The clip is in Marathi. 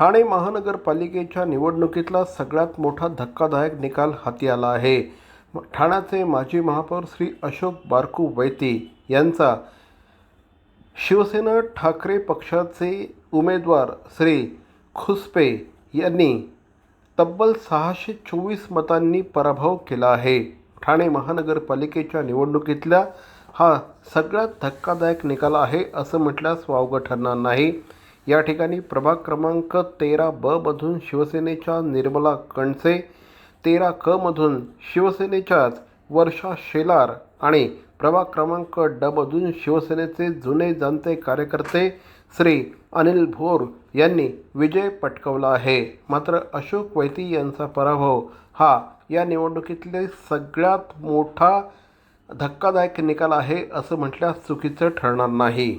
ठाणे महानगरपालिकेच्या निवडणुकीतला सगळ्यात मोठा धक्कादायक निकाल हाती आला आहे. ठाण्याचे माजी महापौर श्री अशोक बारकू वैती यांचा शिवसेना ठाकरे पक्षाचे उमेदवार श्री खुसपे यांनी तब्बल सहाशे चोवीस मतांनी पराभव केला आहे. ठाणे महानगरपालिकेच्या निवडणुकीतल्या हा सगळ्यात धक्कादायक निकाल आहे असं म्हटल्यास वावगं ठरणार नाही. या ठिकाणी प्रभाग क्रमांक तेरा ब मधून शिवसेनेच्या निर्मला कणसे तेरा क मधून शिवसेनेच्याच वर्षा शेलार आणि प्रभाग क्रमांक ड मधून शिवसेनेचे जुने जाणते कार्यकर्ते श्री अनिल भोर यांनी विजय पटकवला आहे. मात्र अशोक वैती यांचा पराभव हा या निवडणुकीतले सगळ्यात मोठा धक्कादायक निकाल आहे असं म्हटल्यास चुकीचं ठरणार नाही.